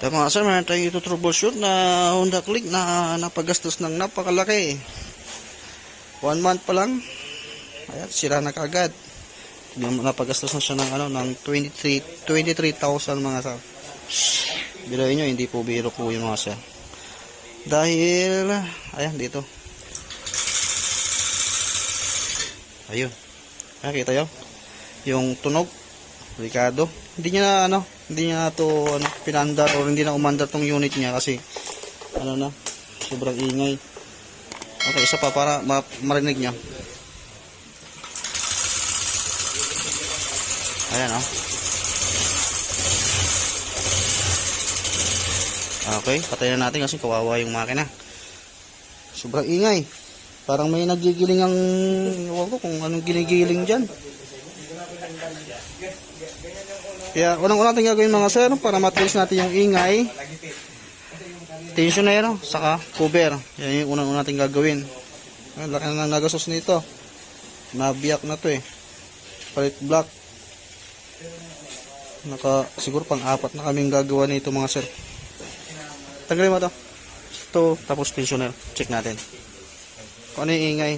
Kaya mga sir, meron tayong ito troubleshoot na Honda Click na napagastos ng napakalaki. One month pa lang. Ayan, sira na kagad. Napagastos na siya ng ano ng 23 23,000 mga sir. Bilayin nyo, hindi po biro po yung mga sir. Dahil, ayan dito. Ayun. Nakita yun? Yung tunog. Delikado. Hindi niya ano, hindi niya to, ano, pinandar or hindi na umandar tong unit niya kasi, ano na, sobrang ingay. Okay, isa pa para ma marinig niya. Ayan, oh. Okay, patayin na natin kasi kawawa yung makina. Sobrang ingay. Parang may nagigiling ang, ewan ko kung anong ginigiling dyan. Kaya unang-una natin gagawin mga sir para matrace natin yung ingay. Tensioner, no? saka cover. Yan yung unang-una natin gagawin. Ang laki na ng nagastos nito. Nabiyak na to eh. Palit block. Naka, siguro pang apat na kaming gagawa nito mga sir. Tanggalin mo to. Ito, tapos tensioner. Check natin. Kung ano yung ingay.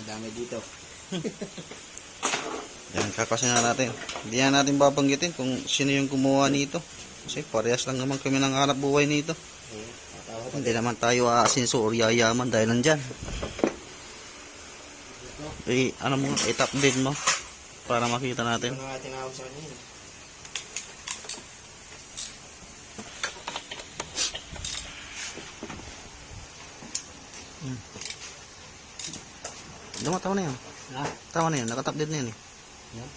Madami dito. Yan, kakasin na natin. Hindi na natin babanggitin kung sino yung gumawa nito. Kasi parehas lang naman kami ng hanap buhay nito. Hindi naman tayo aasinso or yayaman dahil nandyan. Eh, ano mo, itap din mo para makita natin. Ano nga tinawag sa kanya yun? Dama, tama na yan. Ha? Tama na yan, nakatap din na yan eh. Yan.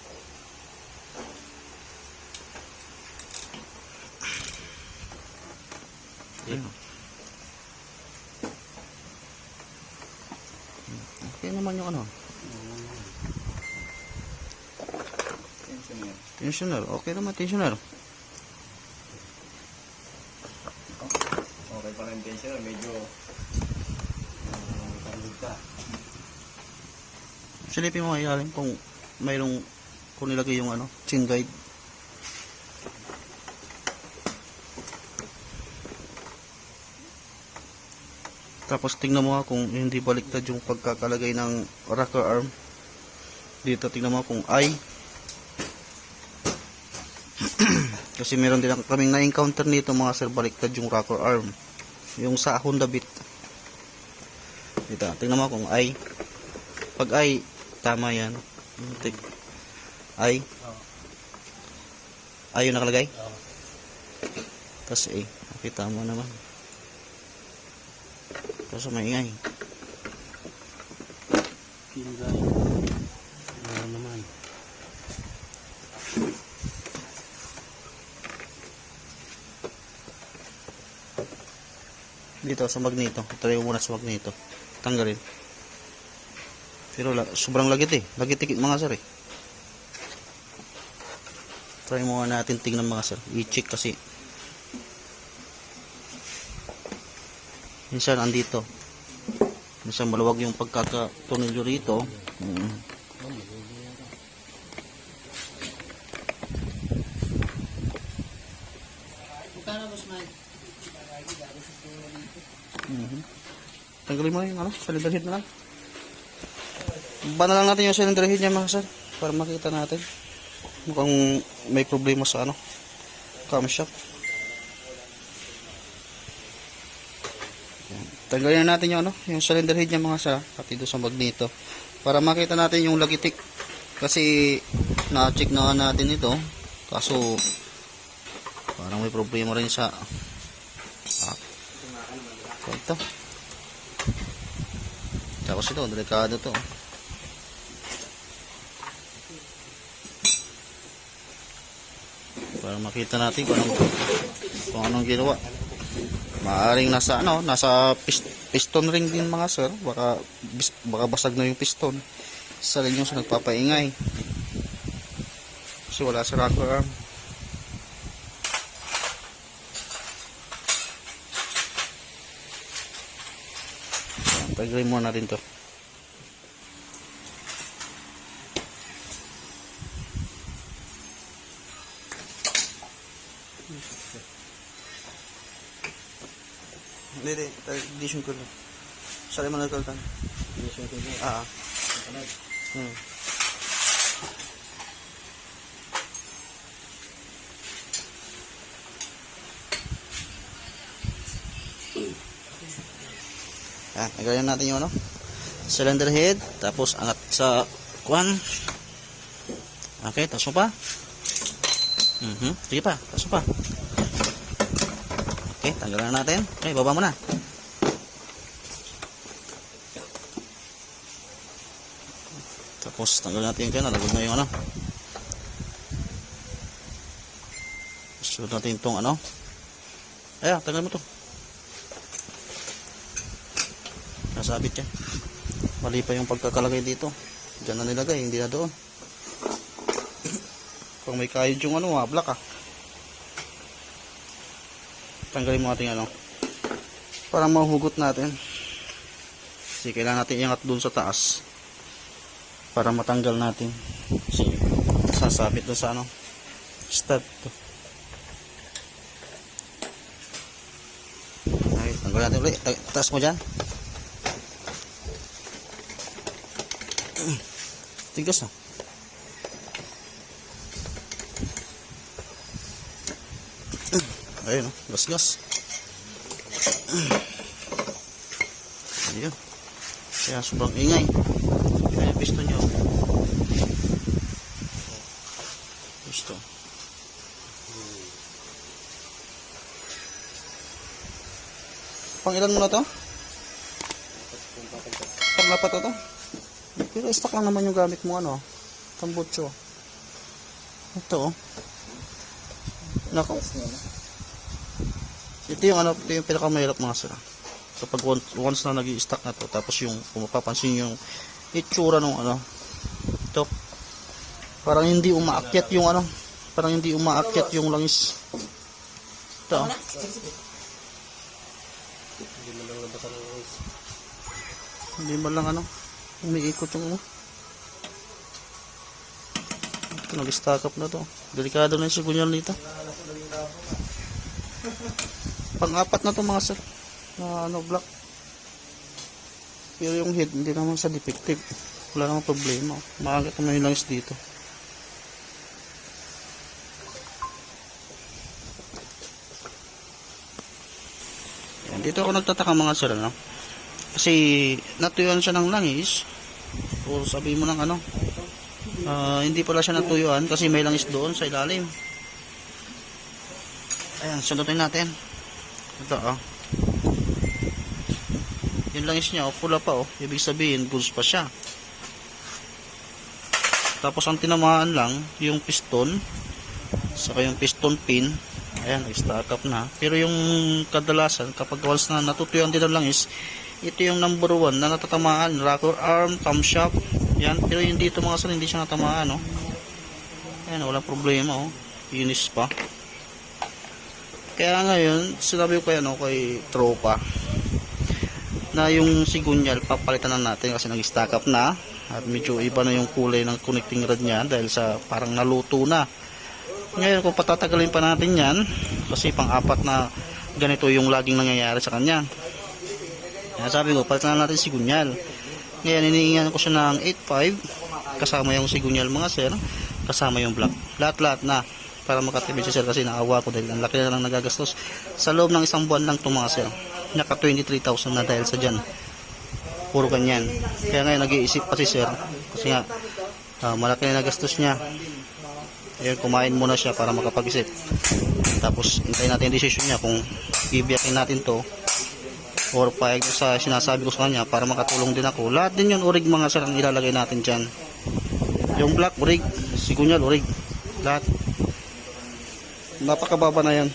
Yan. Okay naman yung ano. Tensioner. Tensioner, okay naman tensioner. Okay pa rin tensioner. Medyo uh, taglig ka. Silipin mo ilalim kung mayroong kung nilagay yung ano, chain guide. Tapos tingnan mo kung hindi baliktad yung pagkakalagay ng rocker arm. Dito tingnan mo kung I. Kasi meron din kaming na-encounter nito mga sir baliktad yung rocker arm. Yung sa Honda Beat. Dito, tingnan mo kung I. Pag I, tama yan. Tik. I. I yung nakalagay? Oo. Tapos A. Nakita mo naman. Tapos maingay. Kingay. Ano naman? Dito sa magneto. Try mo muna sa magneto. Tanggalin. Pero la, sobrang lagit eh. Lagit tikit mga sir eh. Try muna natin tingnan mga sir. I-check kasi. Minsan andito. Minsan maluwag yung pagkakatunilyo rito. Mm. Mike? Mhm. Tanggalin mo na yung ano, head na lang. Bana lang natin yung cylinder head niya mga sir. Para makita natin. Mukhang may problema sa ano. Camshaft. Tanggalin na natin yung ano, yung cylinder head niya mga sir. Pati doon sa magneto. Para makita natin yung lagitik. Kasi na-check na natin ito. Kaso parang may problema rin sa ah, ito. Tapos ito, delikado to. Para makita natin kung anong, kung anong ginawa. Maaring nasa ano, nasa pis- piston ring din mga sir. Baka, bis- baka basag na yung piston. Isa rin yung sa nagpapaingay. Kasi wala sa rocker arm. Tagawin muna natin to. Hindi, hindi. Edition ko lang. Sorry, man nagkaltan. Mission ko yun. Ah. Kalag. Hmm. Ah, nagayan natin yung ano? Cylinder head, tapos angat sa kwan. Okay, taas mo pa. Mhm, sige pa, taas mo pa. Okay, tanggalan na natin. Okay, baba mo Tapos tanggal natin yung kaya nalagod na yung ano. Sunod natin itong ano. Ayan, tanggal mo to. Nasabit yan. Mali pa yung pagkakalagay dito. Diyan na nilagay, hindi na doon. Kung may kayod yung ano, mablak ah. Tanggalin mo natin ano. Para mahugot natin. Kasi kailangan natin iangat doon sa taas para matanggal natin. Kasi sasabit doon sa ano stud to. Ay tanggal natin ulit. Ta- taas mo dyan. Tigas ah. Ayun oh gas gas. Ayun kaya sobrang ingay. Kaya pisto nyo. Pisto pang ilan mo na to? pang apat na to? pero stock lang naman yung gamit mo ano? Tambutso ito oh. Nako. Ito yung ano ito yung pinakamahirap mga sila kapag once, once na nag stock na to tapos yung kung mapapansin yung itsura ng ano ito parang hindi umaakyat yung ano parang hindi umaakyat yung langis. Ito. Oh. Hindi mo lang nabasan ng oils. hindi man lang ano umiikot yung ano. Ito nag-stack up na to. Delikado na yung sigunyal nito. Pang-apat na to mga sir na ano black. Pero yung head hindi naman sa defective wala namang problema. Makakit naman yung langis dito. Yan, dito ako nagtataka mga sir ano? Kasi natuyuan siya ng langis. O sabi mo ng ano? Ah, hindi pala siya natuyuan kasi may langis doon sa ilalim. Ayan sundutin natin. Ito oh yung langis niya oh, pula pa oh. Ibig sabihin goods pa siya. Tapos ang tinamaan lang yung piston saka yung piston pin. Ayan nag-stack up na. Pero yung kadalasan kapag once na natutuyuan din ang langis ito yung number one na natatamaan rocker arm, camshaft yan, pero yung dito mga sir hindi siya natamaan no? ayan, walang problema oh. Inis pa. Kaya ngayon sinabi ko kay, ano, kay tropa na yung sigunyal papalitan na natin kasi nag-stack up na. At medyo iba na yung kulay ng connecting rod niya dahil sa parang naluto na. Ngayon kung patatagalin pa natin yan kasi pang-apat na ganito yung laging nangyayari sa kanya. Kaya sabi ko palitan na natin sigunyal. Ngayon hinihingan ko siya ng 8.5 kasama yung sigunyal mga sir. Kasama yung black. Lahat lahat na para makatipid si sir kasi naawa ko dahil ang laki na lang nagagastos sa loob ng isang buwan lang itong mga sir naka 23,000 na dahil sa dyan. Puro ganyan. Kaya ngayon nag-iisip pa si sir. Kasi nga ah, malaki na nagastos niya. Ayun kumain muna siya para makapag-isip. Tapos hintayin natin yung decision niya kung bibiyakin natin to or payag sa sinasabi ko sa kanya para makatulong din ako. Lahat din yun urig mga sir ang ilalagay natin dyan. Yung black urig. Sigunyal urig. Lahat. Napakababa na yan.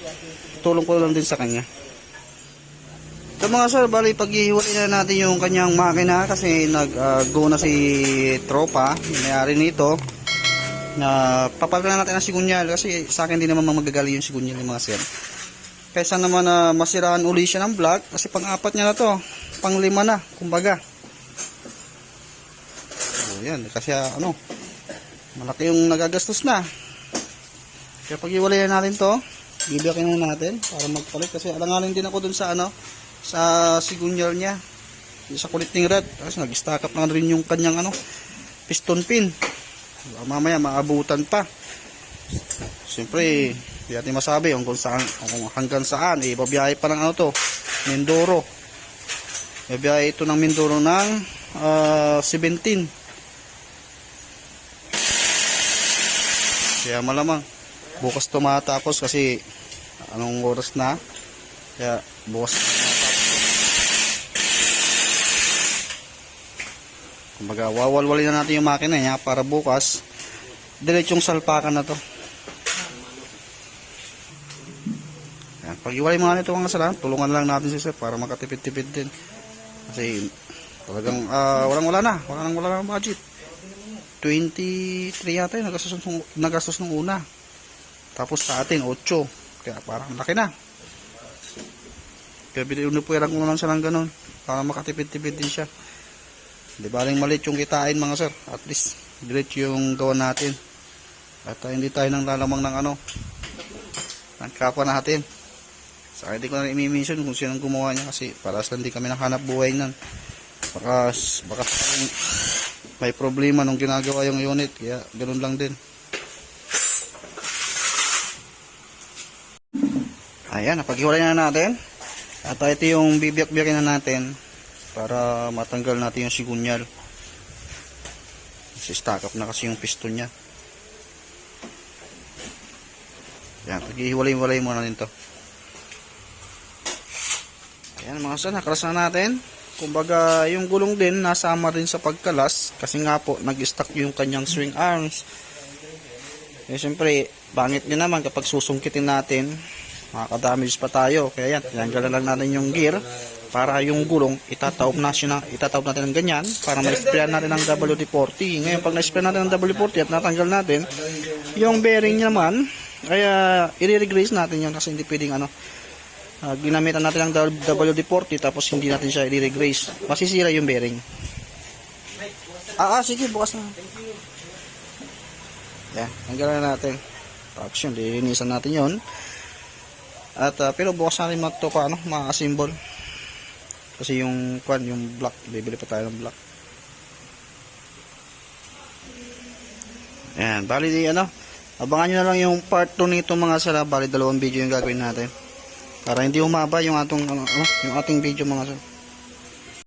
Tulong ko lang din sa kanya So mga sir, bali paghihiwalay na natin yung kanyang makina kasi nag-go na si tropa, may-ari nito na papalitan na natin ang sigunyal kasi sa akin din naman magagali yung sigunyal ng mga sir. Kaysa naman na masiraan uli siya ng black kasi pang-apat niya na to, pang-lima na, kumbaga. So yan, kasi ano, malaki yung nagagastos na. Kaya paghiwalay na natin to, bibiyakin na natin para magpalit kasi alanganin din ako dun sa ano sa sigunyal niya. Sa kulit ng red. Tapos nag-stack up na rin yung kanyang ano piston pin. Baka mamaya maabutan pa. Siyempre hindi natin masabi kung saan kung hanggang saan. Eh babiyahe pa ng ano to Mindoro. Babiyahe ito ng Mindoro ng ah, 17 kaya malamang bukas to matapos kasi anong oras na? Kaya bukas na matapos kumbaga wawalwalin na natin yung makina niya para bukas diretsong salpakan na to Yan, pag iwalay mga nito mga sala tulungan lang natin si sir para makatipid-tipid din kasi talagang ah, walang wala na wala nang wala na budget 23 yata yung nagastos nung, nagastos nung una. Tapos sa atin, 8. Kaya parang laki na. Kaya binupuiran ko lang siya ng ganun. Para makatipid-tipid din siya. Di ba rin maliit yung kitain mga sir. At least, diretso yung gawa natin. At ah, hindi tayo nang lalamang ng ano. Ng kapwa natin. Saka hindi ko na imi-mention kung sinong gumawa niya kasi para sa hindi kami nakahanap buhay nan. Baka, baka may problema nung ginagawa yung unit kaya ganoon lang din ayan napaghiwalay na natin at ito yung bibiyak-biyakin na natin para matanggal natin yung sigunyal. Kasi stack up na kasi yung piston nya yan paghihiwalay-hiwalay muna nito ayan mga son nakalas na natin. Kumbaga yung gulong din nasama rin sa pagkalas. Kasi nga po nag-stock yung kanyang swing arms. Eh siyempre bangit din naman kapag susungkitin natin. Makakadamage pa tayo. Kaya yan tinanggalan lang natin yung gear para yung gulong itataob na siya na, itataob natin ng ganyan para ma-sprayan natin ng WD-40 ngayon pag na-spray natin ng WD-40 at natanggal natin yung bearing niya naman kaya i-regrace natin yun kasi hindi pwedeng ano Ah, ginamitan natin ng WD-40 tapos hindi natin siya i-regrace. Masisira yung bearing. Ah, ah sige, bukas na. Yan, tanggalan na natin. Tapos yun, lilinisan natin yun. At, ah, pero bukas natin ito pa, ano, ma-assemble. Kasi yung, kwan, yung block, bibili pa tayo ng block. Yan, bali di, ano, abangan nyo na lang yung part 2 nito mga sala, bali dalawang video yung gagawin natin. Para hindi umaba yung atong ano, ano, yung ating video mga sir.